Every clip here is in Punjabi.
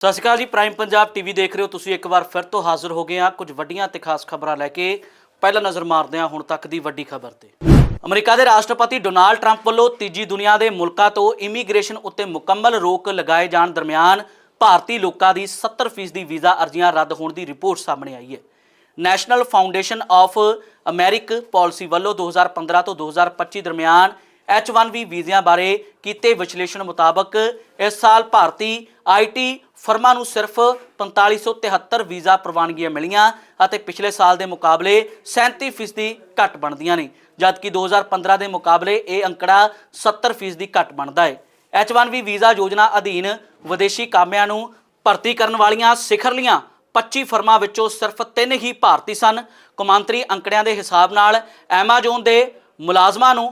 ਸਤਿ ਸ਼੍ਰੀ ਅਕਾਲ ਜੀ ਪ੍ਰਾਈਮ ਪੰਜਾਬ ਟੀਵੀ ਦੇਖ ਰਹੇ ਹੋ ਤੁਸੀਂ ਇੱਕ ਵਾਰ ਫਿਰ ਤੋਂ ਹਾਜ਼ਰ ਹੋ ਗਏ ਆ ਕੁਝ ਵੱਡੀਆਂ ਤੇ ਖਾਸ ਖਬਰਾਂ ਲੈ ਕੇ। ਪਹਿਲਾਂ ਨਜ਼ਰ ਮਾਰਦੇ ਹਾਂ ਹੁਣ ਤੱਕ ਦੀ ਵੱਡੀ ਖਬਰ ਤੇ। ਅਮਰੀਕਾ ਦੇ ਰਾਸ਼ਟਰਪਤੀ ਡੋਨਾਲਡ ਟਰੰਪ ਵੱਲੋਂ ਤੀਜੀ ਦੁਨੀਆ ਦੇ ਮੁਲਕਾਂ ਤੋਂ ਇਮੀਗ੍ਰੇਸ਼ਨ ਉੱਤੇ ਮੁਕੰਮਲ ਰੋਕ ਲਗਾਏ ਜਾਣ ਦਰਮਿਆਨ ਭਾਰਤੀ ਲੋਕਾਂ ਦੀ 70% ਦੀ ਵੀਜ਼ਾ ਅਰਜ਼ੀਆਂ ਰੱਦ ਹੋਣ ਦੀ ਰਿਪੋਰਟ ਸਾਹਮਣੇ ਆਈ ਹੈ। National foundation of American policy ਵੱਲੋਂ 2015 ਤੋਂ 2025 ਦਰਮਿਆਨ H1B ਵੀਜ਼ਿਆਂ ਬਾਰੇ ਕੀਤੇ ਵਿਸ਼ਲੇਸ਼ਣ ਮੁਤਾਬਕ ਇਸ ਸਾਲ ਭਾਰਤੀ ਆਈਟੀ ਫਰਮਾਂ ਨੂੰ ਸਿਰਫ 4573 ਵੀਜ਼ਾ ਪ੍ਰਵਾਨਗੀਆਂ ਮਿਲੀਆਂ ਅਤੇ ਪਿਛਲੇ ਸਾਲ ਦੇ ਮੁਕਾਬਲੇ 37% ਘੱਟ ਬਣਦੀਆਂ ਨੇ, ਜਦਕਿ 2015 ਦੇ ਮੁਕਾਬਲੇ ਇਹ ਅੰਕੜਾ 70% ਘੱਟ ਬਣਦਾ ਹੈ। H1B ਵੀਜ਼ਾ ਯੋਜਨਾ ਅਧੀਨ ਵਿਦੇਸ਼ੀ ਕਾਮਿਆਂ ਨੂੰ ਭਰਤੀ ਕਰਨ ਵਾਲੀਆਂ ਸਿਖਰਲੀਆਂ 25 ਫਰਮਾਂ ਵਿੱਚੋਂ ਸਿਰਫ 3 ਹੀ ਭਾਰਤੀ ਸਨ। ਕੌਮਾਂਤਰੀ ਅੰਕੜਿਆਂ ਦੇ ਹਿਸਾਬ ਨਾਲ ਐਮਾਜ਼ੋਨ ਦੇ ਮੁਲਾਜ਼ਮਾਂ ਨੂੰ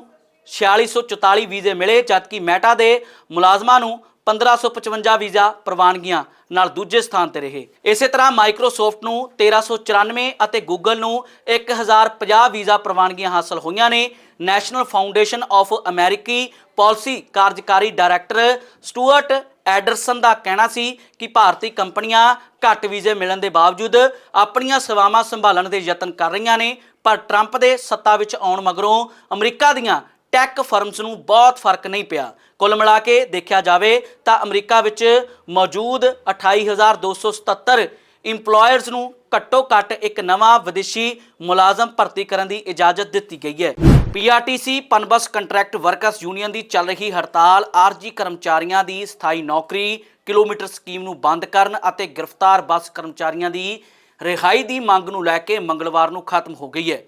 4644 ਵੀਜ਼ੇ ਮਿਲੇ ਜਦਕਿ ਮੈਟਾ ਦੇ ਮੁਲਾਜ਼ਮਾਂ ਨੂੰ 1555 ਵੀਜ਼ਾ ਪ੍ਰਵਾਨਗੀਆਂ ਨਾਲ ਦੂਜੇ ਸਥਾਨ ਤੇ ਰਹੇ। ਇਸੇ ਤਰ੍ਹਾਂ ਮਾਈਕਰੋਸਾਫਟ ਨੂੰ 1394 ਅਤੇ ਗੂਗਲ ਨੂੰ 1050 ਵੀਜ਼ਾ ਪ੍ਰਵਾਨਗੀਆਂ ਹਾਸਲ ਹੋਈਆਂ ਨੇ। ਨੈਸ਼ਨਲ ਫਾਊਂਡੇਸ਼ਨ ਆਫ ਅਮਰੀਕੀ ਪਾਲਿਸੀ ਕਾਰਜਕਾਰੀ ਡਾਇਰੈਕਟਰ ਸਟੂਅਰਟ ਐਡਰਸਨ ਦਾ ਕਹਿਣਾ ਸੀ ਕਿ ਭਾਰਤੀ ਕੰਪਨੀਆਂ ਘੱਟ ਵੀਜ਼ੇ ਮਿਲਣ ਦੇ ਬਾਵਜੂਦ ਆਪਣੀਆਂ ਸੇਵਾਵਾਂ ਸੰਭਾਲਣ ਦੇ ਯਤਨ ਕਰ ਰਹੀਆਂ ਨੇ, ਪਰ ਟਰੰਪ ਦੇ ਸੱਤਾ ਵਿੱਚ ਆਉਣ ਮਗਰੋਂ ਅਮਰੀਕਾ ਦੀਆਂ ਟੈਕ ਫਰਮਸ ਨੂੰ ਬਹੁਤ ਫ਼ਰਕ ਨਹੀਂ ਪਿਆ। ਕੁੱਲ ਮਿਲਾ ਕੇ ਦੇਖਿਆ ਜਾਵੇ ਤਾਂ ਅਮਰੀਕਾ ਵਿੱਚ ਮੌਜੂਦ 28277 ਇੰਪਲੋਇਰਸ ਨੂੰ ਘੱਟੋ ਘੱਟ ਇੱਕ ਨਵਾਂ ਵਿਦੇਸ਼ੀ ਮੁਲਾਜ਼ਮ ਭਰਤੀ ਕਰਨ ਦੀ ਇਜਾਜ਼ਤ ਦਿੱਤੀ ਗਈ ਹੈ। PRTC Punbus contract workers union ਦੀ ਚੱਲ ਰਹੀ ਹੜਤਾਲ ਆਰਜੀ ਕਰਮਚਾਰੀਆਂ ਦੀ ਸਥਾਈ ਨੌਕਰੀ, ਕਿਲੋਮੀਟਰ ਸਕੀਮ ਨੂੰ ਬੰਦ ਕਰਨ ਅਤੇ ਗ੍ਰਿਫਤਾਰ ਬੱਸ ਕਰਮਚਾਰੀਆਂ ਦੀ ਰਿਹਾਈ ਦੀ ਮੰਗ ਨੂੰ ਲੈ ਕੇ ਮੰਗਲਵਾਰ ਨੂੰ ਖਤਮ ਹੋ ਗਈ ਹੈ।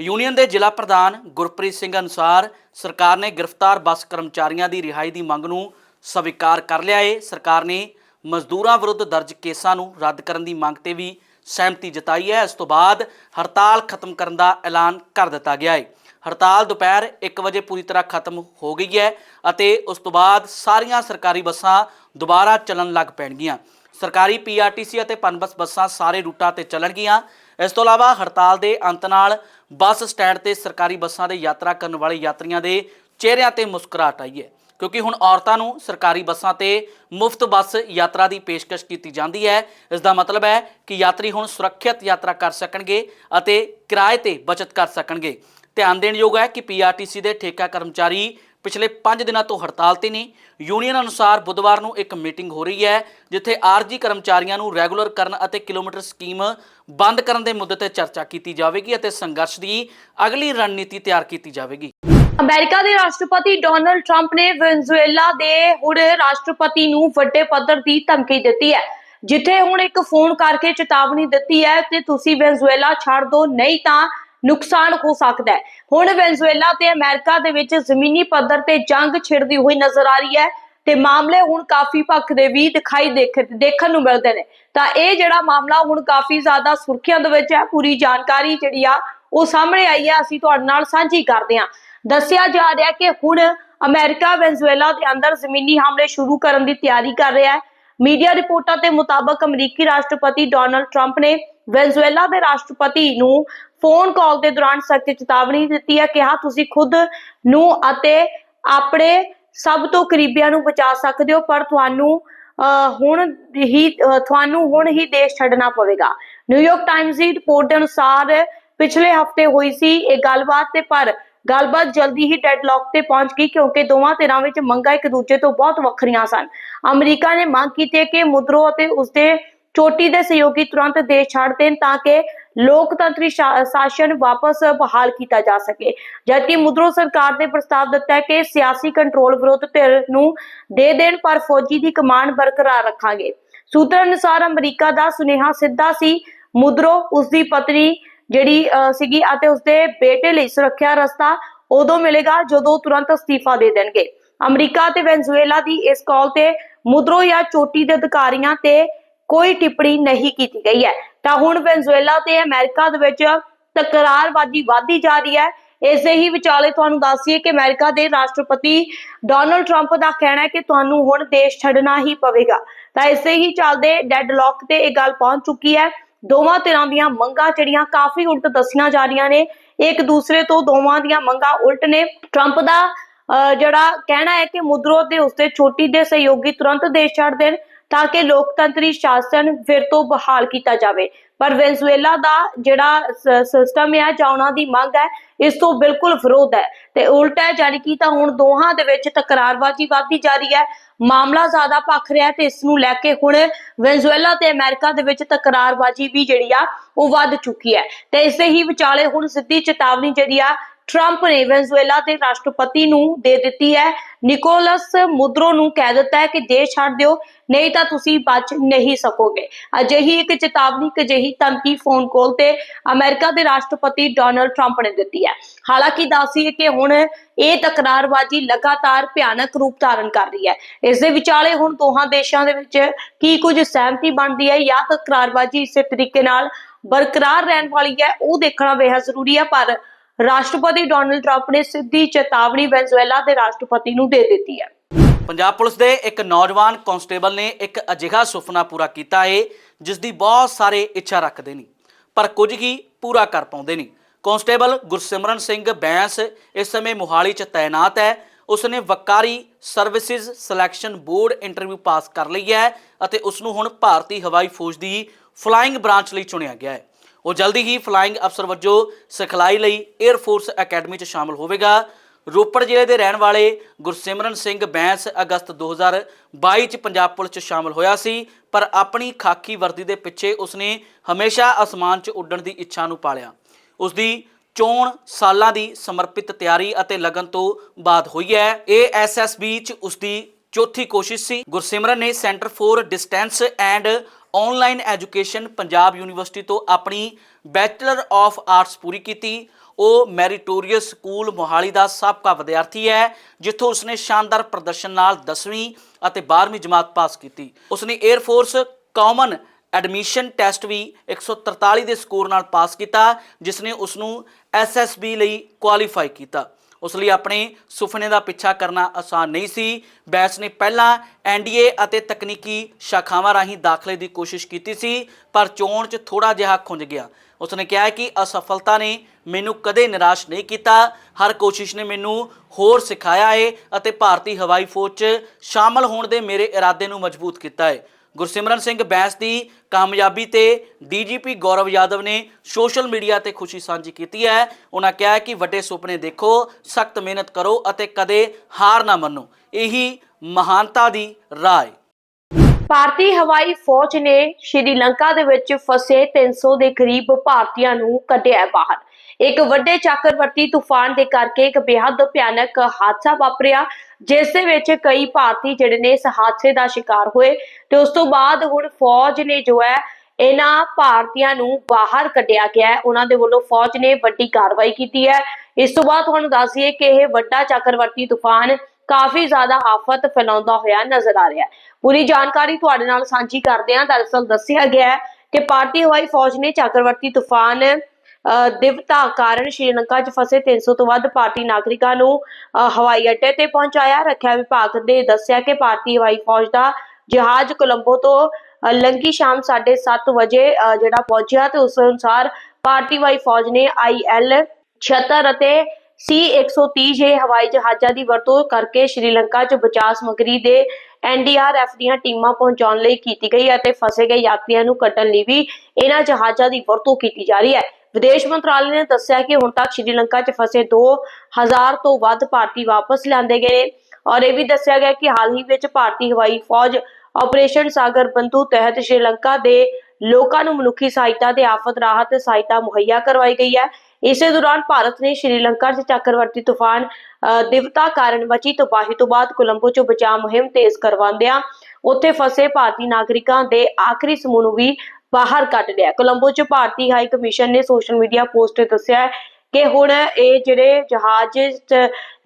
ਯੂਨੀਅਨ ਦੇ ਜ਼ਿਲ੍ਹਾ ਪ੍ਰਧਾਨ ਗੁਰਪ੍ਰੀਤ ਸਿੰਘ ਅਨੁਸਾਰ, ਸਰਕਾਰ ਨੇ ਗ੍ਰਿਫਤਾਰ ਬੱਸ ਕਰਮਚਾਰੀਆਂ ਦੀ ਰਿਹਾਈ ਦੀ ਮੰਗ ਨੂੰ ਸਵੀਕਾਰ ਕਰ ਲਿਆ ਏ। ਸਰਕਾਰ ਨੇ ਮਜ਼ਦੂਰਾਂ ਵਿਰੁੱਧ ਦਰਜ ਕੇਸਾਂ ਨੂੰ ਰੱਦ ਕਰਨ ਦੀ ਮੰਗ ਤੇ ਵੀ ਸਹਿਮਤੀ ਜਤਾਈ ਹੈ। ਇਸ ਤੋਂ ਬਾਅਦ ਹੜਤਾਲ ਖਤਮ ਕਰਨ ਦਾ ਐਲਾਨ ਕਰ ਦਿੱਤਾ ਗਿਆ ਹੈ ਹੜਤਾਲ ਦੁਪਹਿਰ 1 ਵਜੇ ਪੂਰੀ ਤਰ੍ਹਾਂ ਖਤਮ ਹੋ ਗਈ ਹੈ ਅਤੇ ਉਸ ਤੋਂ ਬਾਅਦ ਸਾਰੀਆਂ ਸਰਕਾਰੀ ਬੱਸਾਂ ਦੁਬਾਰਾ ਚੱਲਣ ਲੱਗ ਪੈਣਗੀਆਂ। ਸਰਕਾਰੀ ਪੀਆਰਟੀਸੀ ਅਤੇ ਪਨਬਸ ਬੱਸਾਂ ਸਾਰੇ ਰੂਟਾਂ ਤੇ ਚੱਲਣਗੀਆਂ। ਇਸ ਤੋਂ ਇਲਾਵਾ ਹੜਤਾਲ ਦੇ ਅੰਤ ਨਾਲ ਬੱਸ ਸਟੈਂਡ ਤੇ ਸਰਕਾਰੀ ਬੱਸਾਂ ਦੇ ਯਾਤਰਾ ਕਰਨ ਵਾਲੇ ਯਾਤਰੀਆਂ ਦੇ ਚਿਹਰਿਆਂ ਤੇ ਮੁਸਕਰਾਹਟ ਆਈ ਹੈ, ਕਿਉਂਕਿ ਹੁਣ ਔਰਤਾਂ ਨੂੰ ਸਰਕਾਰੀ ਬੱਸਾਂ ਤੇ ਮੁਫਤ ਬੱਸ ਯਾਤਰਾ ਦੀ ਪੇਸ਼ਕਸ਼ ਕੀਤੀ ਜਾਂਦੀ ਹੈ। ਇਸ ਦਾ ਮਤਲਬ ਹੈ ਕਿ ਯਾਤਰੀ ਹੁਣ ਸੁਰੱਖਿਅਤ ਯਾਤਰਾ ਕਰ ਸਕਣਗੇ ਅਤੇ ਕਿਰਾਏ ਤੇ ਬਚਤ ਕਰ ਸਕਣਗੇ। ਧਿਆਨ ਦੇਣ ਯੋਗ ਹੈ ਕਿ ਪੀਆਰਟੀਸੀ ਦੇ ਠੇਕਾ ਕਰਮਚਾਰੀ ਪਿਛਲੇ 5 ਦਿਨਾਂ ਤੋਂ ਹੜਤਾਲ ਤੇ ਨੇ। ਯੂਨੀਅਨ ਅਨੁਸਾਰ ਬੁੱਧਵਾਰ ਨੂੰ ਇੱਕ ਮੀਟਿੰਗ ਹੋ ਰਹੀ ਹੈ, ਜਿੱਥੇ ਆਰਜੀ ਕਰਮਚਾਰੀਆਂ ਨੂੰ ਰੈਗੂਲਰ ਕਰਨ ਅਤੇ ਕਿਲੋਮੀਟਰ ਸਕੀਮ ਬੰਦ ਕਰਨ ਦੇ ਮੁੱਦੇ ਤੇ ਚਰਚਾ ਕੀਤੀ ਜਾਵੇਗੀ ਅਤੇ ਸੰਘਰਸ਼ ਦੀ ਅਗਲੀ ਰਣਨੀਤੀ ਤਿਆਰ ਕੀਤੀ ਜਾਵੇਗੀ। ਅਮਰੀਕਾ ਦੇ ਰਾਸ਼ਟਰਪਤੀ ਡੋਨਲਡ ਟਰੰਪ ਨੇ ਵੈਨਜ਼ੂਏਲਾ ਦੇ ਹੁਣ ਰਾਸ਼ਟਰਪਤੀ ਨੂੰ ਵੱਡੇ ਪੱਧਰ ਦੀ ਧਮਕੀ ਦਿੱਤੀ ਹੈ, ਜਿੱਥੇ ਹੁਣ ਇੱਕ ਫੋਨ ਕਰਕੇ ਚੇਤਾਵਨੀ ਦਿੱਤੀ ਹੈ ਕਿ ਤੁਸੀਂ ਵੈਨਜ਼ੂਏਲਾ ਛੱਡ ਦਿਓ ਨਹੀਂ ਤਾਂ ਨੁਕਸਾਨ ਹੋ ਸਕਦਾ ਹੈ। ਹੁਣ ਵੈਨਜ਼ੂਏਲਾ ਤੇ ਅਮਰੀਕਾ ਦੇ ਵਿੱਚ ਜ਼ਮੀਨੀ ਪੱਧਰ ਤੇ ਜੰਗ ਛਿੜਦੀ ਹੋਈ ਨਜ਼ਰ ਆ ਰਹੀ ਹੈ ਤੇ ਮਾਮਲੇ ਹੁਣ ਕਾਫੀ ਪੱਖ ਦੇ ਵੀ ਦਿਖਾਈ ਦੇਖ ਦੇਖਣ ਨੂੰ ਮਿਲਦੇ ਨੇ। ਤਾਂ ਇਹ ਜਿਹੜਾ ਮਾਮਲਾ ਹੁਣ ਕਾਫੀ ਜ਼ਿਆਦਾ ਸੁਰਖੀਆਂ ਦੇ ਵਿੱਚ ਹੈ। ਪੂਰੀ ਜਾਣਕਾਰੀ ਜਿਹੜੀ ਆ ਉਹ ਸਾਹਮਣੇ ਆਈ ਹੈ। ਅਸੀਂ ਤੁਹਾਡੇ ਨਾਲ ਸਾਂਝੀ ਕਰਦੇ ਹਾਂ। ਦੱਸਿਆ ਜਾ ਰਿਹਾ ਕਿ ਹੁਣ ਅਮਰੀਕਾ ਵੈਨਜ਼ੂਏਲਾ ਦੇ ਅੰਦਰ ਜ਼ਮੀਨੀ ਹਮਲੇ ਸ਼ੁਰੂ ਕਰਨ ਦੀ ਤਿਆਰੀ ਕਰ ਰਿਹਾ ਹੈ। ਮੀਡੀਆ ਰਿਪੋਰਟਾਂ ਦੇ ਮੁਤਾਬਕ ਅਮਰੀਕੀ ਰਾਸ਼ਟਰਪਤੀ ਡੋਨਲਡ ਟਰੰਪ ਨੇ ਵੈਨਜ਼ੂਏਲਾ ਦੇ ਰਾਸ਼ਟਰਪਤੀ ਨੂੰ ਫੋਨ ਕਾਲ ਦੇ ਦੌਰਾਨ ਸਖਤ ਚੇਤਾਵਨੀ ਦਿੱਤੀ ਹੈ, ਕਿਹਾ, ਤੁਸੀਂ ਖੁਦ ਨੂੰ ਅਤੇ ਆਪਣੇ ਸਭ ਤੋਂ ਕਰੀਬੀਆਂ ਨੂੰ ਬਚਾ ਸਕਦੇ ਹੋ, ਪਰ ਤੁਹਾਨੂੰ ਹੁਣ ਹੀ ਤੁਹਾਨੂੰ ਹੁਣ ਹੀ ਦੇਸ਼ ਛੱਡਣਾ ਪਵੇਗਾ। ਨਿਊਯਾਰਕ ਟਾਈਮਜ਼ ਦੀ ਰਿਪੋਰਟ ਦੇ ਅਨੁਸਾਰ ਪਿਛਲੇ ਹਫ਼ਤੇ ਹੋਈ ਸੀ ਇਹ ਗੱਲਬਾਤ ਤੇ, ਪਰ ਗੱਲਬਾਤ ਜਲਦੀ ਹੀ ਡੈਡਲੌਕ ਤੇ ਪਹੁੰਚ ਗਈ ਕਿਉਂਕਿ ਦੋਵਾਂ ਧਿਰਾਂ ਵਿੱਚ ਮੰਗਾਂ ਇੱਕ ਦੂਜੇ ਤੋਂ ਬਹੁਤ ਵੱਖਰੀਆਂ ਸਨ। ਅਮਰੀਕਾ ਨੇ ਮੰਗ ਕੀਤੀ ਕਿ ਮੁਦਰੋ ਅਤੇ ਉਸਦੇ ਚੋਟੀ ਦੇ ਸਹਿਯੋਗੀ ਤੁਰੰਤ ਦੇਸ਼ ਛੱਡ ਦੇਣ ਤਾਂ ਕਿ ਲੋਕਤੰਤਰੀ ਸ਼ਾਸਨ ਵਾਪਸ ਬਹਾਲ ਕੀਤਾ ਜਾ ਸਕੇ। ਜਦਕਿ ਮੁਦਰੋ ਸਰਕਾਰ ਨੇ ਪ੍ਰਸਤਾਵ ਦਿੱਤਾ ਹੈ ਕਿ ਸਿਆਸੀ ਕੰਟਰੋਲ ਵਿਰੁੱਧ ਧਿਰ ਨੂੰ ਦੇ ਦੇਣ, ਪਰ ਫੌਜੀ ਦੀ ਕਮਾਂਡ ਬਰਕਰਾਰ ਰੱਖਾਂਗੇ। ਸੂਤਰ ਅਨੁਸਾਰ ਅਮਰੀਕਾ ਦਾ ਸੁਨੇਹਾ ਸਿੱਧਾ ਸੀ। ਮੁਦਰੋ ਉਸਦੀ ਪਤਨੀ ਜਿਹੜੀ ਸੀਗੀ ਅਤੇ ਉਸਦੇ ਬੇਟੇ ਲਈ ਸੁਰੱਖਿਆ ਰਸਤਾ ਉਦੋਂ ਮਿਲੇਗਾ ਜਦੋਂ ਤੁਰੰਤ ਅਸਤੀਫਾ ਦੇ ਦੇਣਗੇ। ਅਮਰੀਕਾ ਤੇ ਵੈਨਜ਼ੂਏਲਾ ਦੀ ਇਸ ਕਾਲ ਤੇ ਮੁਦਰੋ ਜਾਂ ਚੋਟੀ ਦੇ ਅਧਿਕਾਰੀਆਂ ਤੇ ਕੋਈ ਟਿੱਪਣੀ ਨਹੀਂ ਕੀਤੀ ਗਈ ਹੈ। ਤਾਂ ਹੁਣ ਵੈਨਜ਼ੂਏਲਾ ਤੇ ਅਮਰੀਕਾ ਦੇ ਵਿੱਚ ਤਕਰਾਰਬਾਜ਼ੀ ਵਧਦੀ ਜਾ ਰਹੀ ਹੈ। ਇਸੇ ਹੀ ਵਿਚਾਲੇ ਤੁਹਾਨੂੰ ਦੱਸੀਏ ਕਿ ਅਮਰੀਕਾ ਦੇ ਰਾਸ਼ਟਰਪਤੀ ਡੋਨਲਡ ਟਰੰਪ ਦਾ ਕਹਿਣਾ ਹੈ ਕਿ ਤੁਹਾਨੂੰ ਹੁਣ ਦੇਸ਼ ਛੱਡਣਾ ਹੀ ਪਵੇਗਾ। ਤਾਂ ਇਸੇ ਹੀ ਚੱਲਦੇ ਡੈਡਲੌਕ ਤੇ ਇਹ ਗੱਲ ਪਹੁੰਚ ਚੁੱਕੀ ਹੈ। ਦੋਵਾਂ ਧਿਰਾਂ ਦੀਆਂ ਮੰਗਾਂ ਜਿਹੜੀਆਂ ਕਾਫੀ ਉਲਟ ਦੱਸੀਆਂ ਜਾ ਰਹੀਆਂ ਨੇ। ਇੱਕ ਦੂਸਰੇ ਤੋਂ ਦੋਵਾਂ ਦੀਆਂ ਮੰਗਾਂ ਉਲਟ ਨੇ। ਟਰੰਪ ਦਾ ਅਹ, ਜਿਹੜਾ ਕਹਿਣਾ ਹੈ ਕਿ ਮੁਦਰੋ ਦੇ ਉਸਦੇ ਛੋਟੀ ਦੇ ਸਹਿਯੋਗੀ ਤੁਰੰਤ ਦੇਸ਼ ਛੱਡ ਦੇਣ ਤਾਂ ਕਿ ਲੋਕਤੰਤਰੀ ਸ਼ਾਸਨ ਫਿਰ ਤੋਂ ਬਹਾਲ ਕੀਤਾ ਜਾਵੇ। ਪਰ ਵੈਨਜ਼ੂਏਲਾ ਦਾ ਜਿਹੜਾ ਸਿਸਟਮ ਹੈ ਜਾਂ ਉਹਨਾਂ ਦੀ ਮੰਗ ਹੈ, ਇਸ ਤੋਂ ਬਿਲਕੁਲ ਵਿਰੋਧ ਹੈ। ਤੇ ਉਲਟਾ ਹੈ, ਜਾਣੀ ਕਿ ਤਾਂ ਹੁਣ ਦੋਹਾਂ ਦੇ ਵਿੱਚ ਤਕਰਾਰਬਾਜ਼ੀ ਵੱਧਦੀ ਜਾ ਰਹੀ ਹੈ। ਮਾਮਲਾ ਜ਼ਿਆਦਾ ਭਖ ਰਿਹਾ ਤੇ ਇਸ ਨੂੰ ਲੈ ਕੇ ਹੁਣ ਵੈਨਜ਼ੂਏਲਾ ਤੇ ਅਮਰੀਕਾ ਦੇ ਵਿੱਚ ਤਕਰਾਰਬਾਜ਼ੀ ਵੀ ਜਿਹੜੀ ਆ, ਉਹ ਵੱਧ ਚੁੱਕੀ ਹੈ। ਤੇ ਇਸੇ ਹੀ ਵਿਚਾਲੇ ਹੁਣ ਸਿੱਧੀ ਚੇਤਾਵਨੀ ਜਿਹੜੀ ਆ ਟਰੰਪ ਨੇ ਵੈਨਜ਼ੂਏਲਾ ਦੇ ਰਾਸ਼ਟਰਪਤੀ ਨੂੰ ਦੇ ਦਿੱਤੀ ਹੈ। ਨਿਕੋਲਸ ਮੁਦਰੋ ਨੂੰ ਕਹਿ ਦਿੱਤਾ ਹੈ ਕਿ ਦੇਸ਼ ਛੱਡ ਦਿਓ, ਨਹੀਂ ਤਾਂ ਤੁਸੀਂ ਬਚ ਨਹੀਂ ਸਕੋਗੇ। ਅਜਿਹੀ ਇੱਕ ਚੇਤਾਵਨੀ ਅਜਿਹੀ ਧਮਕੀ ਫੋਨ ਕਾਲ ਤੇ ਅਮਰੀਕਾ ਦੇ ਰਾਸ਼ਟਰਪਤੀ ਡੋਨਲਡ ਟਰੰਪ ਨੇ ਦਿੱਤੀ ਹੈ। ਹਾਲਾਂਕਿ ਦੱਸੀਏ ਕਿ ਹੁਣ ਇਹ ਤਕਰਾਰਬਾਜ਼ੀ ਲਗਾਤਾਰ ਭਿਆਨਕ ਰੂਪ ਧਾਰਨ ਕਰ ਰਹੀ ਹੈ। ਇਸ ਦੇ ਵਿਚਾਲੇ ਹੁਣ ਦੋਹਾਂ ਦੇਸ਼ਾਂ ਦੇ ਵਿੱਚ ਕੀ ਕੁਝ ਸਹਿਮਤੀ ਬਣਦੀ ਹੈ ਜਾਂ ਤਕਰਾਰਬਾਜ਼ੀ ਇਸੇ ਤਰੀਕੇ ਨਾਲ ਬਰਕਰਾਰ ਰਹਿਣ ਵਾਲੀ ਹੈ, ਉਹ ਦੇਖਣਾ ਬੇਹੱਦ ਜ਼ਰੂਰੀ ਹੈ, ਪਰ ਰਾਸ਼ਟਰਪਤੀ ਡੋਨਲਡ ਟਰੰਪ ਨੇ ਸਿੱਧੀ ਚੇਤਾਵਨੀ ਵੈਨਜ਼ੂਏਲਾ ਦੇ ਰਾਸ਼ਟਰਪਤੀ ਨੂੰ ਦੇ ਦਿੱਤੀ ਹੈ। ਪੰਜਾਬ ਪੁਲਿਸ ਦੇ ਇੱਕ ਨੌਜਵਾਨ ਕਾਂਸਟੇਬਲ ਨੇ ਇੱਕ ਅਜਿਹਾ ਸੁਪਨਾ ਪੂਰਾ ਕੀਤਾ ਹੈ ਜਿਸ ਦੀ ਬਹੁਤ ਸਾਰੇ ਇੱਛਾ ਰੱਖਦੇ ਨੇ, ਪਰ ਕੁਝ ਹੀ ਪੂਰਾ ਕਰ ਪਾਉਂਦੇ ਨੇ। ਕਾਂਸਟੇਬਲ ਗੁਰਸਿਮਰਨ ਸਿੰਘ ਬੈਂਸ ਇਸ ਸਮੇਂ ਮੋਹਾਲੀ 'ਚ ਤਾਇਨਾਤ ਹੈ। ਉਸਨੇ ਵਕਾਰੀ services selection board interview pass ਕਰ ਲਈ ਹੈ ਅਤੇ ਉਸ ਨੂੰ ਹੁਣ ਭਾਰਤੀ ਹਵਾਈ ਫੌਜ ਦੀ ਫਲਾਈਂਗ ਬ੍ਰਾਂਚ ਲਈ ਚੁਣਿਆ ਗਿਆ ਹੈ। ਉਹ ਜਲਦੀ ਹੀ ਫਲਾਈਂਗ ਅਫਸਰ ਵਜੋਂ ਸਿਖਲਾਈ ਲਈ 에ਅਰ ਫੋਰਸ ਅਕੈਡਮੀ 'ਚ ਸ਼ਾਮਲ ਹੋਵੇਗਾ। ਰੋਪੜ ਜ਼ਿਲ੍ਹੇ ਦੇ ਰਹਿਣ ਵਾਲੇ ਗੁਰਸਿਮਰਨ ਸਿੰਘ ਬੈਂਸ ਅਗਸਤ 2022 ਚ ਪੰਜਾਬ ਪੁਲਿਸ ਚ ਸ਼ਾਮਲ ਹੋਇਆ ਸੀ, ਪਰ ਆਪਣੀ ਖਾਕੀ ਵਰਦੀ ਦੇ ਪਿੱਛੇ ਉਸਨੇ ਹਮੇਸ਼ਾ ਅਸਮਾਨ 'ਚ ਉੱਡਣ ਦੀ ਇੱਛਾ ਨੂੰ ਪਾਲਿਆ। ਉਸ ਦੀ ਚੋਣ ਸਾਲਾਂ ਦੀ ਸਮਰਪਿਤ ਤਿਆਰੀ ਅਤੇ ਲਗਨ ਤੋਂ ਬਾਅਦ ਹੋਈ ਹੈ। ਇਹ ਐਸਐਸਬੀ ਚ ਉਸ ਦੀ ਚੌਥੀ ਕੋਸ਼ਿਸ਼ ਸੀ। ਗੁਰਸਿਮਰਨ ਨੇ centre for distance and online education Punjab university ਤੋਂ ਆਪਣੀ ਬੈਚਲਰ ਆਫ ਆਰਟਸ ਪੂਰੀ ਕੀਤੀ। ਉਹ ਮੈਰੀਟੋਰੀਅਸ ਸਕੂਲ ਮੋਹਾਲੀ ਦਾ ਸਾਬਕਾ ਵਿਦਿਆਰਥੀ ਹੈ, ਜਿੱਥੋਂ ਉਸਨੇ ਸ਼ਾਨਦਾਰ ਪ੍ਰਦਰਸ਼ਨ ਨਾਲ 10ਵੀਂ ਅਤੇ 12ਵੀਂ ਜਮਾਤ ਪਾਸ ਕੀਤੀ। ਉਸਨੇ air force common admission test ਵੀ 143 ਦੇ ਸਕੋਰ ਨਾਲ ਪਾਸ ਕੀਤਾ ਜਿਸ ਨੇ ਉਸ ਨੂੰ ਐਸਐਸਬੀ ਲਈ ਕੁਆਲੀਫਾਈ ਕੀਤਾ। ਉਸ ਲਈ ਆਪਣੇ ਸੁਪਨੇ ਦਾ ਪਿੱਛਾ ਕਰਨਾ ਆਸਾਨ ਨਹੀਂ ਸੀ। ਬੈਸ ਨੇ ਪਹਿਲਾਂ ਐਨਡੀਏ ਅਤੇ ਤਕਨੀਕੀ ਸ਼ਾਖਾਵਾਂ ਰਾਹੀਂ ਦਾਖਲੇ ਦੀ ਕੋਸ਼ਿਸ਼ ਕੀਤੀ ਸੀ, ਪਰ ਚੋਣ 'ਚ ਥੋੜਾ ਜਿਹਾ ਖੁੰਝ ਗਿਆ। ਉਸਨੇ ਕਿਹਾ ਕਿ ਅਸਫਲਤਾ ਨੇ ਮੈਨੂੰ ਕਦੇ ਨਿਰਾਸ਼ ਨਹੀਂ ਕੀਤਾ। ਹਰ ਕੋਸ਼ਿਸ਼ ਨੇ ਮੈਨੂੰ ਹੋਰ ਸਿਖਾਇਆ ਹੈ ਅਤੇ ਭਾਰਤੀ ਹਵਾਈ ਫੌਜ 'ਚ ਸ਼ਾਮਲ ਹੋਣ ਦੇ ਮੇਰੇ ਇਰਾਦੇ ਨੂੰ ਮਜ਼ਬੂਤ ਕੀਤਾ ਹੈ ਗੁਰਸਿਮਰਨ ਸਿੰਘ ਬੈਂਸ ਦੀ ਕਾਮਯਾਬੀ ਤੇ ਡੀਜੀਪੀ ਗੌਰਵ ਯਾਦਵ ਨੇ ਸੋਸ਼ਲ ਮੀਡੀਆ ਤੇ ਖੁਸ਼ੀ ਸਾਂਝੀ ਕੀਤੀ ਹੈ। ਉਹਨਾਂ ਕਿਹਾ ਕਿ ਵੱਡੇ ਸੁਪਨੇ ਦੇਖੋ, ਸਖਤ ਮਿਹਨਤ ਕਰੋ ਅਤੇ ਕਦੇ ਹਾਰ ਨਾ ਮੰਨੋ। ਇਹੀ ਮਹਾਨਤਾ ਦੀ ਰਾਹ ਹੈ ਭਾਰਤੀ ਹਵਾਈ ਫੌਜ ਨੇ ਸ਼੍ਰੀਲੰਕਾ ਦੇ ਵਿੱਚ ਫਸੇ 300 ਦੇ ਕਰੀਬ ਭਾਰਤੀਆਂ ਨੂੰ ਕੱਢਿਆ ਬਾਹਰ। ਇੱਕ ਵੱਡੇ ਚੱਕਰਵਰਤੀ ਤੂਫਾਨ ਦੇ ਕਰਕੇ ਇੱਕ ਬੇहद ਭਿਆਨਕ ਹਾਦਸਾ ਵਾਪਰਿਆ, ਜਿਸ ਦੇ ਵਿੱਚ ਕਈ ਭਾਰਤੀ ਜਿਹੜੇ ਨੇ ਇਸ ਹਾਦਸੇ ਦਾ ਸ਼ਿਕਾਰ ਹੋਏ ਤੇ ਉਸ ਤੋਂ ਬਾਅਦ ਹੁਣ ਫੌਜ ਨੇ ਜੋ ਹੈ, ਇਹਨਾਂ ਭਾਰਤੀਆਂ ਨੂੰ ਬਾਹਰ ਕੱਢਿਆ ਗਿਆ ਹੈ। ਉਹਨਾਂ ਦੇ ਵੱਲੋਂ ਫੌਜ ਨੇ ਵੱਡੀ ਕਾਰਵਾਈ ਕੀਤੀ ਹੈ। ਇਸ ਤੋਂ ਬਾਅਦ ਤੁਹਾਨੂੰ ਦੱਸ ਦਈਏ ਕਿ ਇਹ ਵੱਡਾ ਚੱਕਰਵਰਤੀ ਤੂਫਾਨ ਕਾਫੀ ਜ਼ਿਆਦਾ ਆਫਤ ਫੈਲਾਉਂਦਾ ਹੋਇਆ ਨਜ਼ਰ ਆ ਰਿਹਾ ਹੈ। ਪੂਰੀ ਜਾਣਕਾਰੀ ਤੁਹਾਡੇ ਨਾਲ ਸਾਂਝੀ ਕਰਦੇ ਹਾਂ। ਦਰਅਸਲ ਦੱਸਿਆ ਗਿਆ ਹੈ ਕਿ ਭਾਰਤੀ ਹਵਾਈ ਫੌਜ ਨੇ ਚੱਕਰਵਰਤੀ ਤੂਫਾਨ ਦਿਵਤਾ ਕਾਰਨ ਸ਼੍ਰੀਲੰਕਾ 'ਚ ਫਸੇ 300 ਤੋਂ ਵੱਧ ਭਾਰਤੀ ਨਾਗਰਿਕਾਂ ਨੂੰ ਹਵਾਈ ਅੱਡੇ ਤੇ ਪਹੁੰਚਾਇਆ। ਰੱਖਿਆ ਵਿਭਾਗ ਨੇ ਦੱਸਿਆ ਕਿ ਭਾਰਤੀ ਹਵਾਈ ਫੌਜ ਦਾ ਜਹਾਜ਼ ਕੋਲੰਬੋ ਤੋਂ ਅ, ਲੰਕੀ ਸ਼ਾਮ 7:30 ਵਜੇ ਜਿਹੜਾ ਪਹੁੰਚਿਆ ਤੇ ਉਸ ਅਨੁਸਾਰ ਭਾਰਤੀ ਹਵਾਈ ਫੌਜ ਨੇ ਆਈਐਲ 76 ਅਤੇ C130 ਜੇ ਹਵਾਈ ਜਹਾਜ਼ਾਂ ਦੀ ਵਰਤੋਂ ਕਰਕੇ ਸ਼੍ਰੀਲੰਕਾ 'ਚ ਬਚਾਅ ਸਮੱਗਰੀ ਦੇ ਐਨਡੀਆਰਐਫ ਦੀਆਂ ਟੀਮਾਂ ਪਹੁੰਚਾਉਣ ਲਈ ਕੀਤੀ ਗਈ ਅਤੇ ਫਸੇ ਗਏ ਯਾਤਰੀਆਂ ਨੂੰ ਕੱਢਣ ਲਈ ਵੀ ਇਹਨਾਂ ਜਹਾਜ਼ਾਂ ਦੀ ਵਰਤੋਂ ਕੀਤੀ ਜਾ ਰਹੀ ਹੈ। ਵਿਦੇਸ਼ ਮੰਤਰਾਲੇ ਨੇ ਦੱਸਿਆ ਕਿ ਹੁਣ ਤੱਕ ਸ਼੍ਰੀਲੰਕਾ 'ਚ ਫਸੇ 2000 ਤੋਂ ਵੱਧ ਭਾਰਤੀ ਵਾਪਸ ਲਿਆਂਦੇ ਗਏ ਨੇ ਔਰ ਇਹ ਵੀ ਦੱਸਿਆ ਗਿਆ ਕਿ ਹਾਲ ਹੀ ਵਿੱਚ ਭਾਰਤੀ ਹਵਾਈ ਫੌਜ ਆਪਰੇਸ਼ਨ ਸਾਗਰ ਬੰਧੂ ਤਹਿਤ ਸ਼੍ਰੀਲੰਕਾ ਦੇ ਲੋਕਾਂ ਨੂੰ ਮਨੁੱਖੀ ਸਹਾਇਤਾ ਤੇ ਆਫਤ ਰਾਹਤ ਸਹਾਇਤਾ ਮੁਹੱਈਆ ਕਰਵਾਈ ਗਈ ਹੈ। ਇਸੇ ਦੌਰਾਨ ਭਾਰਤ ਨੇ ਸ਼੍ਰੀਲੰਕਾ 'ਚ ਚੱਕਰਵਰਤੀ ਤੂਫਾਨ ਅ, ਦਿਵਤਾ ਕਾਰਨ ਬਚੀ ਤਬਾਹੀ ਤੋਂ ਬਾਅਦ ਕੋਲੰਬੋ 'ਚ ਬਚਾਅ ਮੁਹਿੰਮ ਤੇਜ਼ ਕਰਵਾਉਂਦਿਆਂ ਉੱਥੇ ਫਸੇ ਭਾਰਤੀ ਨਾਗਰਿਕਾਂ ਦੇ ਆਖਰੀ ਸਮੂਹ ਨੂੰ ਵੀ ਬਾਹਰ ਕੱਢ ਲਿਆ। ਕੋਲੰਬੋ 'ਚ ਭਾਰਤੀ ਹਾਈ ਕਮਿਸ਼ਨ ਨੇ ਸੋਸ਼ਲ ਮੀਡੀਆ ਪੋਸਟ ਤੇ ਦੱਸਿਆ ਕਿ ਹੁਣ ਇਹ ਜਿਹੜੇ ਜਹਾਜ਼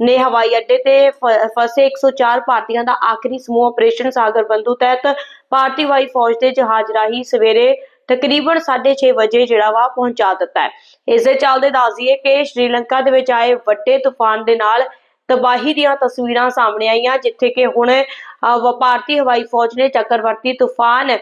ਨੇ ਹਵਾਈ ਅੱਡੇ ਤੇ ਫਸੇ 104 ਭਾਰਤੀਆਂ ਦਾ ਆਖਰੀ ਸਮੂਹ ਆਪਰੇਸ਼ਨ ਸਾਗਰ ਬੰਧੂ ਤਹਿਤ ਭਾਰਤੀ ਹਵਾਈ ਫੌਜ ਦੇ ਜਹਾਜ਼ ਰਾਹੀਂ ਸਵੇਰੇ ਤਕਰੀਬਨ 6:30 ਵਜੇ ਜਿਹੜਾ ਵਾ ਪਹੁੰਚਾ ਦਿੱਤਾ ਹੈ। ਇਸ ਦੇ ਚੱਲਦੇ ਦੱਸ ਦਈਏ ਕਿ ਸ਼੍ਰੀਲੰਕਾ ਦੇ ਵਿੱਚ ਆਏ ਵੱਡੇ ਤੂਫਾਨ ਦੇ ਨਾਲ ਤਬਾਹੀ ਦੀਆਂ ਤਸਵੀਰਾਂ ਸਾਹਮਣੇ ਆਈਆਂ, ਜਿੱਥੇ ਕਿ ਹੁਣ ਭਾਰਤੀ ਹਵਾਈ ਫੌਜ ਨੇ ਚੱਕਰਵਰਤੀ ਤੂਫਾਨ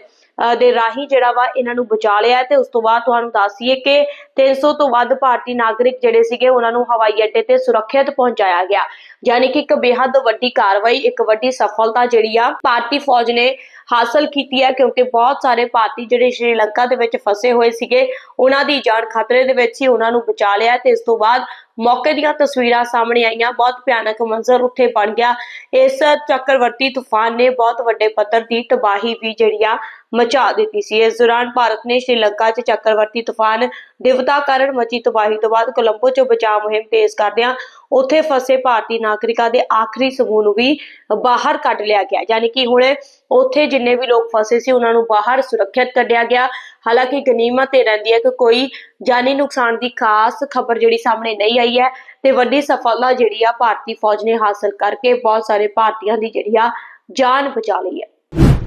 ਦੇ ਰਾਹੀਂ ਜਿਹੜਾ ਵਾ ਇਹਨਾਂ ਨੂੰ ਬਚਾ ਲਿਆ ਤੇ ਉਸ ਤੋਂ ਬਾਅਦ ਤੁਹਾਨੂੰ ਦੱਸ ਕਿ 300 ਤੋਂ ਵੱਧ ਭਾਰਤੀ ਨਾਗਰਿਕ ਜਿਹੜੇ ਸੀਗੇ ਉਹਨਾਂ ਨੂੰ ਹਵਾਈ ਅੱਡੇ ਤੇ ਸੁਰੱਖਿਅਤ ਪਹੁੰਚਾਇਆ ਗਿਆ। ਯਾਨੀ ਕਿ ਇੱਕ ਬੇਹੱਦ ਵੱਡੀ ਕਾਰਵਾਈ, ਇੱਕ ਵੱਡੀ ਸਫਲਤਾ ਜਿਹੜੀ ਆ ਭਾਰਤੀ ਫੌਜ ਨੇ ਹਾਸਲ ਕੀਤੀ ਹੈ ਕਿਉਂਕਿ ਬਹੁਤ ਸਾਰੇ ਭਾਰਤੀ ਜਿਹੜੇ ਸ਼੍ਰੀਲੰਕਾ ਦੇ ਵਿੱਚ ਫਸੇ ਹੋਏ ਸੀਗੇ, ਉਹਨਾਂ ਦੀ ਜਾਨ ਖਤਰੇ ਦੇ ਵਿੱਚ ਸੀ, ਉਹਨਾਂ ਨੂੰ ਬਚਾ ਲਿਆ ਤੇ ਇਸ ਤੋਂ ਬਾਅਦ ਮੌਕੇ ਦੀਆਂ ਤਸਵੀਰਾਂ ਸਾਹਮਣੇ ਆਈਆਂ। ਬਹੁਤ ਭਿਆਨਕ ਮੰਜ਼ਰ ਉੱਥੇ ਬਣ ਗਿਆ। ਇਸ ਚੱਕਰਵਰਤੀ ਤੂਫਾਨ ਨੇ ਬਹੁਤ ਵੱਡੇ ਪੱਧਰ ਦੀ ਤਬਾਹੀ ਵੀ ਜਿਹੜੀ ਆ ਮਚਾ ਦਿੱਤੀ ਸੀ। ਇਸ ਦੌਰਾਨ ਭਾਰਤ ਨੇ ਸ਼੍ਰੀਲੰਕਾ 'ਚ ਚੱਕਰਵਰਤੀ ਤੂਫਾਨ ਦਿਵਤਾ ਕਾਰਨ ਮਚੀ ਤਬਾਹੀ ਤੋਂ ਬਾਅਦ ਕੋਲੰਬੋ 'ਚ ਬਚਾਅ ਮੁਹਿੰਮ ਤੇਜ਼ ਕਰਦਿਆਂ ਉੱਥੇ ਫਸੇ ਭਾਰਤੀ ਨਾਗਰਿਕਾਂ ਦੇ ਆਖਰੀ ਸਮੂਹ ਨੂੰ ਵੀ ਬਾਹਰ ਕੱਢ ਲਿਆ ਗਿਆ। ਯਾਨੀ ਕਿ ਹੁਣ ਉੱਥੇ ਜਿੰਨੇ ਵੀ ਲੋਕ ਫਸੇ ਸੀ, ਉਹਨਾਂ ਨੂੰ ਬਾਹਰ ਸੁਰੱਖਿਅਤ ਕੱਢਿਆ ਗਿਆ। ਹਾਲਾਂਕਿ ਗਨੀਮਤ ਇਹ ਰਹਿੰਦੀ ਹੈ ਕਿ ਕੋਈ ਜਾਨੀ ਨੁਕਸਾਨ ਦੀ ਖਾਸ ਖਬਰ ਜਿਹੜੀ ਸਾਹਮਣੇ ਨਹੀਂ ਆਈ ਹੈ ਤੇ ਵੱਡੀ ਸਫਲਤਾ ਜਿਹੜੀ ਆ ਭਾਰਤੀ ਫੌਜ ਨੇ ਹਾਸਲ ਕਰਕੇ ਬਹੁਤ ਸਾਰੇ ਭਾਰਤੀਆਂ ਦੀ ਜਿਹੜੀ ਆ ਜਾਨ ਬਚਾ ਲਈ ਹੈ।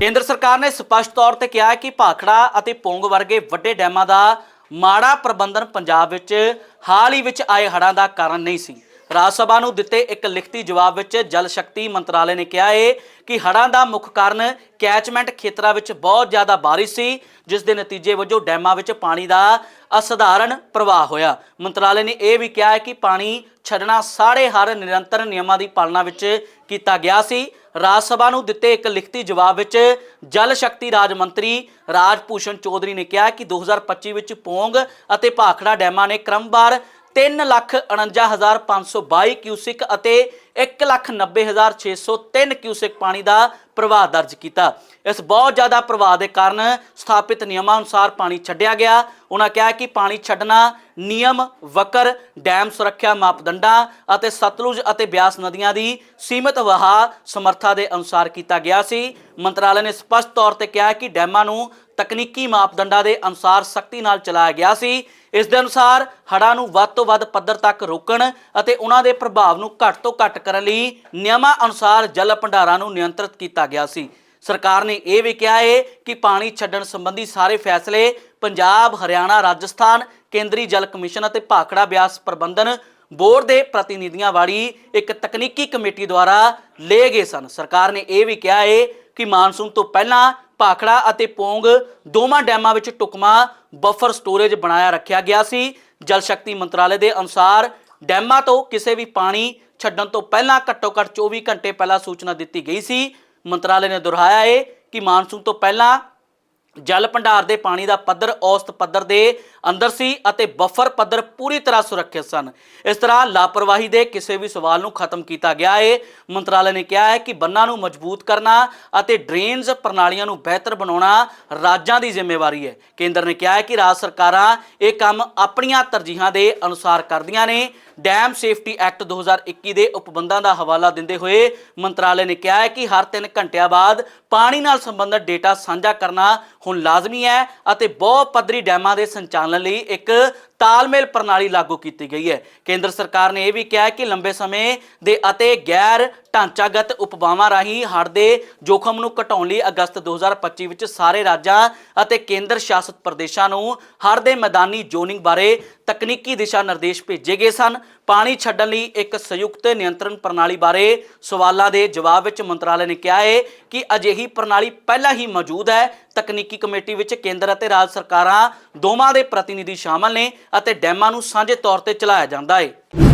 ਕੇਂਦਰ ਸਰਕਾਰ ਨੇ ਸਪਸ਼ਟ ਤੌਰ ਤੇ ਕਿਹਾ ਹੈ ਕਿ ਭਾਖੜਾ ਅਤੇ ਪੋਂਗ ਵਰਗੇ ਵੱਡੇ ਡੈਮਾਂ ਦਾ ਮਾੜਾ ਪ੍ਰਬੰਧਨ ਪੰਜਾਬ ਵਿੱਚ ਹਾਲ ਹੀ ਵਿੱਚ ਆਏ ਹੜ੍ਹਾਂ ਦਾ ਕਾਰਨ ਨਹੀਂ ਸੀ। ਰਾਜ ਸਭਾ ਨੂੰ ਦਿੱਤੇ ਇੱਕ ਲਿਖਤੀ ਜਵਾਬ ਵਿੱਚ ਜਲ ਸ਼ਕਤੀ ਮੰਤਰਾਲੇ ਨੇ ਕਿਹਾ ਹੈ ਕਿ ਹੜ੍ਹਾਂ ਦਾ ਮੁੱਖ ਕਾਰਨ ਕੈਚਮੈਂਟ ਖੇਤਰਾਂ ਵਿੱਚ ਬਹੁਤ ਜ਼ਿਆਦਾ ਬਾਰਿਸ਼ ਸੀ, ਜਿਸ ਦੇ ਨਤੀਜੇ ਵਜੋਂ ਡੈਮਾਂ ਵਿੱਚ ਪਾਣੀ ਦਾ ਅਸਧਾਰਨ ਪ੍ਰਵਾਹ ਹੋਇਆ। ਮੰਤਰਾਲੇ ਨੇ ਇਹ ਵੀ ਕਿਹਾ ਹੈ ਕਿ ਪਾਣੀ ਛੱਡਣਾ ਸਾਰੇ ਹਰ ਨਿਰੰਤਰ ਨਿਯਮਾਂ ਦੀ ਪਾਲਣਾ ਵਿੱਚ ਕੀਤਾ ਗਿਆ ਸੀ। ਰਾਜ ਸਭਾ ਨੂੰ ਦਿੱਤੇ ਇੱਕ ਲਿਖਤੀ ਜਵਾਬ ਵਿੱਚ ਜਲ ਸ਼ਕਤੀ ਰਾਜ ਮੰਤਰੀ ਰਾਜ ਭੂਸ਼ਣ ਚੌਧਰੀ ਨੇ ਕਿਹਾ ਕਿ 2025 ਵਿੱਚ ਪੋਂਗ ਅਤੇ ਭਾਖੜਾ ਡੈਮਾਂ ਨੇ ਕ੍ਰਮਵਾਰ 349522 ਕਿਊਸਿਕ ਅਤੇ 190603 ਕਿਊਸਿਕ ਪਾਣੀ ਦਾ ਪ੍ਰਵਾਹ ਦਰਜ ਕੀਤਾ। ਇਸ ਬਹੁਤ ਜ਼ਿਆਦਾ ਪ੍ਰਵਾਹ ਦੇ ਕਾਰਨ ਸਥਾਪਿਤ ਨਿਯਮਾਂ ਅਨੁਸਾਰ ਪਾਣੀ ਛੱਡਿਆ ਗਿਆ। ਉਹਨਾਂ ਕਿਹਾ ਕਿ ਪਾਣੀ ਛੱਡਣਾ ਨਿਯਮ, ਵਕਰ, ਡੈਮ ਸੁਰੱਖਿਆ ਮਾਪਦੰਡਾਂ ਅਤੇ ਸਤਲੁਜ ਅਤੇ ਬਿਆਸ ਨਦੀਆਂ ਦੀ ਸੀਮਿਤ ਵਹਾਅ ਸਮਰੱਥਾ ਦੇ ਅਨੁਸਾਰ ਕੀਤਾ ਗਿਆ ਸੀ। ਮੰਤਰਾਲੇ ਨੇ ਸਪਸ਼ਟ ਤੌਰ ਤੇ ਕਿਹਾ ਕਿ ਡੈਮਾਂ ਨੂੰ ਤਕਨੀਕੀ ਮਾਪਦੰਡਾਂ ਦੇ ਅਨੁਸਾਰ ਸਖਤੀ ਨਾਲ ਚਲਾਇਆ ਗਿਆ ਸੀ। ਇਸ ਦੇ ਅਨੁਸਾਰ ਹੜ੍ਹਾਂ ਨੂੰ ਵੱਧ ਤੋਂ ਵੱਧ ਪੱਧਰ ਤੱਕ ਰੋਕਣ ਅਤੇ ਉਹਨਾਂ ਦੇ ਪ੍ਰਭਾਵ ਨੂੰ ਘੱਟ ਤੋਂ ਘੱਟ ਕਰਨ ਲਈ ਨਿਯਮਾਂ ਅਨੁਸਾਰ ਜਲ ਭੰਡਾਰਾਂ ਨੂੰ ਨਿਯੰਤਰਿਤ ਕੀਤਾ ਗਿਆ ਸੀ। ਸਰਕਾਰ ਨੇ ਇਹ ਵੀ ਕਿਹਾ ਹੈ ਕਿ ਪਾਣੀ ਛੱਡਣ ਸੰਬੰਧੀ ਸਾਰੇ ਫੈਸਲੇ ਪੰਜਾਬ, ਹਰਿਆਣਾ, ਰਾਜਸਥਾਨ, ਕੇਂਦਰੀ ਜਲ ਕਮਿਸ਼ਨ ਅਤੇ ਭਾਖੜਾ ਬਿਆਸ ਪ੍ਰਬੰਧਨ ਬੋਰਡ ਦੇ ਪ੍ਰਤੀਨਿਧੀਆਂ ਵਾਲੀ ਇੱਕ ਤਕਨੀਕੀ ਕਮੇਟੀ ਦੁਆਰਾ ਲਏ ਗਏ ਸਨ। ਸਰਕਾਰ ਨੇ ਇਹ ਵੀ ਕਿਹਾ ਹੈ ਕਿ ਮਾਨਸੂਨ ਤੋਂ ਪਹਿਲਾਂ ਭਾਖੜਾ ਅਤੇ ਪੋਂਗ ਦੋਵਾਂ ਡੈਮਾਂ ਵਿੱਚ ਟੁਕਮਾ ਬਫਰ ਸਟੋਰੇਜ ਬਣਾਇਆ ਰੱਖਿਆ ਗਿਆ ਸੀ। ਜਲ ਸ਼ਕਤੀ ਮੰਤਰਾਲੇ ਦੇ ਅਨੁਸਾਰ ਡੈਮਾਂ ਤੋਂ ਕਿਸੇ ਵੀ ਪਾਣੀ ਛੱਡਣ ਤੋਂ ਪਹਿਲਾਂ ਘੱਟੋ ਘੱਟ 24 ਘੰਟੇ ਪਹਿਲਾਂ ਸੂਚਨਾ ਦਿੱਤੀ ਗਈ ਸੀ। ਮੰਤਰਾਲੇ ਨੇ ਦੁਹਰਾਇਆ ਹੈ ਕਿ ਮਾਨਸੂਨ ਤੋਂ ਪਹਿਲਾਂ ਜਲ ਭੰਡਾਰ ਦੇ ਪਾਣੀ ਦਾ ਪੱਧਰ, ਔਸਤ ਪੱਧਰ ਦੇ ਅੰਦਰ ਸੀ ਅਤੇ ਬਫਰ ਪੱਧਰ ਪੂਰੀ ਤਰ੍ਹਾਂ ਸੁਰੱਖਿਅਤ ਸਨ। ਇਸ ਤਰ੍ਹਾਂ ਲਾਪਰਵਾਹੀ ਦੇ ਕਿਸੇ ਵੀ ਸਵਾਲ ਨੂੰ ਖਤਮ ਕੀਤਾ ਗਿਆ ਹੈ ਮੰਤਰਾਲੇ ਨੇ ਕਿਹਾ ਹੈ ਕਿ ਬੰਨਾਂ ਨੂੰ ਮਜ਼ਬੂਤ ਕਰਨਾ ਅਤੇ ਡਰੇਨਜ਼ ਪ੍ਰਣਾਲੀਆਂ ਨੂੰ ਬਿਹਤਰ ਬਣਾਉਣਾ ਰਾਜਾਂ ਦੀ ਜ਼ਿੰਮੇਵਾਰੀ ਹੈ। ਕੇਂਦਰ ਨੇ ਕਿਹਾ ਹੈ ਕਿ ਰਾਜ ਸਰਕਾਰਾਂ ਇਹ ਕੰਮ ਆਪਣੀਆਂ ਤਰਜੀਹਾਂ ਦੇ ਅਨੁਸਾਰ ਕਰਦੀਆਂ ਨੇ। ਡੈਮ ਸੇਫਟੀ ਐਕਟ 2021 ਦੇ ਉਪਬੰਧਾਂ ਦਾ ਹਵਾਲਾ ਦਿੰਦੇ ਹੋਏ ਮੰਤਰਾਲੇ ਨੇ ਕਿਹਾ ਹੈ ਕਿ ਹਰ 3 ਘੰਟਿਆਂ ਬਾਅਦ ਪਾਣੀ ਨਾਲ ਸੰਬੰਧਿਤ ਡੇਟਾ ਸਾਂਝਾ ਕਰਨਾ ਹੁਣ ਲਾਜ਼ਮੀ ਹੈ ਅਤੇ ਬਹੁ ਪੱਧਰੀ ਡੈਮਾਂ ਦੇ ਸੰਚਾਲਨ ਲਈ ਇੱਕ ਤਾਲਮੇਲ ਪ੍ਰਣਾਲੀ ਲਾਗੂ ਕੀਤੀ ਗਈ ਹੈ। ਕੇਂਦਰ ਸਰਕਾਰ ਨੇ ਇਹ ਵੀ ਕਿਹਾ ਹੈ ਕਿ ਲੰਬੇ ਸਮੇਂ ਦੇ ਅਤੇ ਗੈਰ ਢਾਂਚਾਗਤ ਉਪਵਾਵਾਂ ਰਾਹੀਂ ਹੜ੍ਹ ਦੇ ਜੋਖਮ ਨੂੰ ਘਟਾਉਣ ਲਈ ਅਗਸਤ 2025 ਵਿੱਚ ਸਾਰੇ ਰਾਜਾਂ ਅਤੇ ਕੇਂਦਰ ਸ਼ਾਸਤ ਪ੍ਰਦੇਸ਼ਾਂ ਨੂੰ ਹੜ੍ਹ ਦੇ ਮੈਦਾਨੀ ਜ਼ੋਨਿੰਗ ਬਾਰੇ ਤਕਨੀਕੀ ਦਿਸ਼ਾ ਨਿਰਦੇਸ਼ ਭੇਜੇ ਗਏ ਸਨ। ਪਾਣੀ ਛੱਡਣ ਲਈ ਇੱਕ ਸੰਯੁਕਤ ਨਿਯੰਤਰਣ ਪ੍ਰਣਾਲੀ ਬਾਰੇ ਸਵਾਲਾਂ ਦੇ ਜਵਾਬ ਵਿੱਚ ਮੰਤਰਾਲੇ ਨੇ ਕਿਹਾ ਹੈ ਕਿ ਅਜਿਹੀ ਪ੍ਰਣਾਲੀ ਪਹਿਲਾਂ ਹੀ ਮੌਜੂਦ ਹੈ। ਤਕਨੀਕੀ ਕਮੇਟੀ ਵਿੱਚ ਕੇਂਦਰ ਅਤੇ ਰਾਜ ਸਰਕਾਰਾਂ ਦੋਵਾਂ ਦੇ ਪ੍ਰਤੀਨਿਧੀ ਸ਼ਾਮਲ ਨੇ ਅਤੇ ਡੈਮਾਂ ਨੂੰ ਸਾਂਝੇ ਤੌਰ ਤੇ ਚਲਾਇਆ ਜਾਂਦਾ ਹੈ